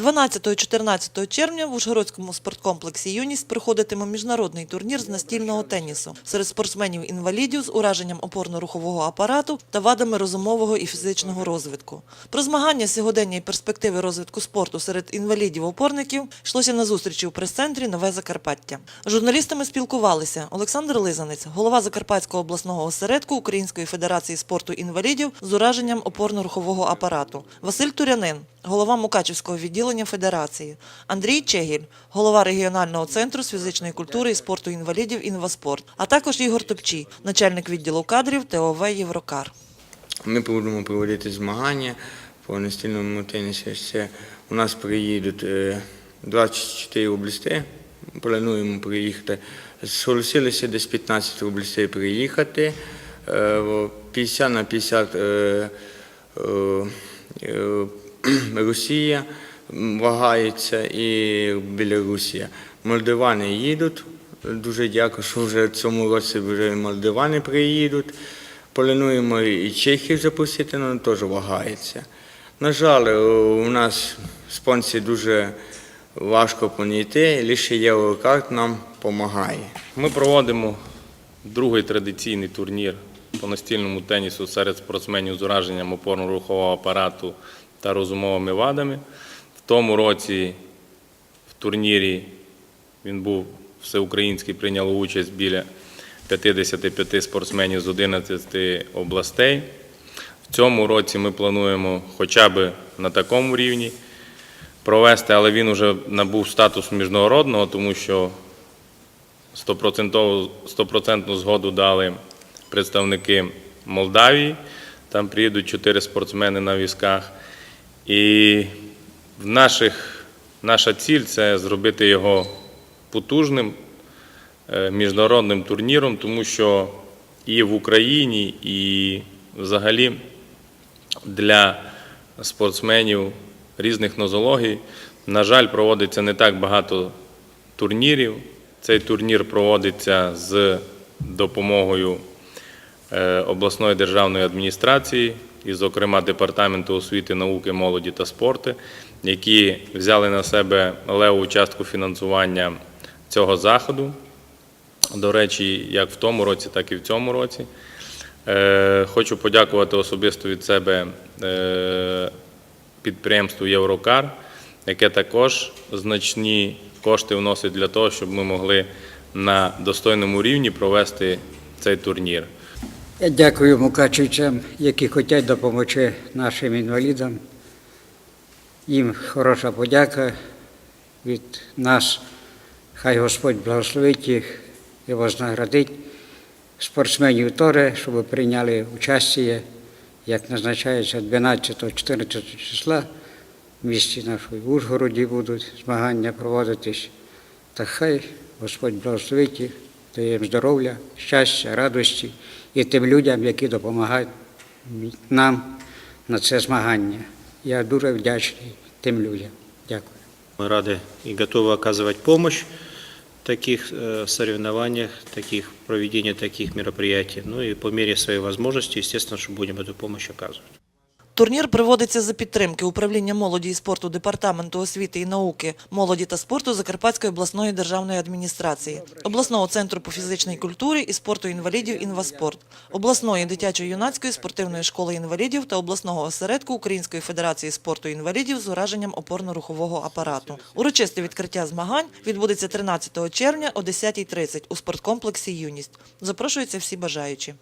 12-14 червня в Ужгородському спорткомплексі Юність проходитиме міжнародний турнір з настільного тенісу серед спортсменів-інвалідів з ураженням опорно-рухового апарату та вадами розумового і фізичного розвитку. Про змагання сьогодення і перспективи розвитку спорту серед інвалідів-опорників йшлося на зустрічі у прес-центрі Нове Закарпаття. Журналістами спілкувалися Олександр Лизанець, голова Закарпатського обласного осередку Української федерації спорту інвалідів з ураженням опорно-рухового апарату, Василь Турянин, голова Мукачівського відділення федерації, Андрій Чегіль, голова регіонального центру з фізичної культури і спорту інвалідів «Інваспорт», а також Ігор Топчій, начальник відділу кадрів ТОВ «Єврокар». Ми будемо проводити змагання по настільному тенісі. У нас приїдуть е, 24 області. Плануємо приїхати. Зголосилися десь 15 областей приїхати. Е, 50 на 50 е, е, е, Росія вагається і Білорусія. Молдавани їдуть. Дуже дякую, що вже цьому році вже молдавани приїдуть. Плануємо і Чехів запустити, але теж вагається. На жаль, у нас спонсі дуже важко понайти, лише Єврокарт нам допомагає. Ми проводимо другий традиційний турнір по настільному тенісу серед спортсменів з ураженням опорно-рухового апарату та розумовими вадами. Тому році в турнірі він був всеукраїнський, прийняло участь біля 55 спортсменів з 11 областей. В цьому році ми плануємо хоча б на такому рівні провести, але він вже набув статус міжнародного, тому що стопроцентову- стопроцентну згоду дали представники Молдавії. Там приїдуть чотири спортсмени на візках. І в наших, наша ціль це зробити його потужним е, міжнародним турніром, тому що і в Україні, і взагалі для спортсменів різних нозологій, на жаль, проводиться не так багато турнірів. Цей турнір проводиться з допомогою е, обласної державної адміністрації і, зокрема, Департаменту освіти, науки, молоді та спорту, які взяли на себе леву частку фінансування цього заходу. До речі, як в тому році, так і в цьому році. Е, Хочу подякувати особисто від себе е, підприємству Єврокар, яке також значні кошти вносить для того, щоб ми могли на достойному рівні провести цей турнір. Я дякую мукачівцям, які хочуть допомогти нашим інвалідам. Їм хороша подяка від нас. Хай Господь благословить їх і вознаградить спортсменів теж, щоб прийняли участь, як назначається 12-14 числа в місті нашої Ужгороді будуть змагання проводитись. Та хай Господь благословить їх, дає їм здоров'я, щастя, радості і тим людям, які допомагають нам на це змагання. Я дуже вдячний тим людям. Дякую. Мы рады и готовы оказывать помощь в таких э, соревнованиях, таких проведения таких мероприятий. Ну и по мере своей возможности, естественно, что будем эту помощь оказывать. Турнір проводиться за підтримки управління молоді і спорту Департаменту освіти і науки, молоді та спорту Закарпатської обласної державної адміністрації, обласного центру по фізичній культурі і спорту інвалідів «Інваспорт», обласної дитячо-юнацької спортивної школи інвалідів та обласного осередку Української федерації спорту інвалідів з ураженням опорно-рухового апарату. Урочисте відкриття змагань відбудеться 13 червня о 10.30 у спорткомплексі «Юність». Запрошуються всі бажаючі.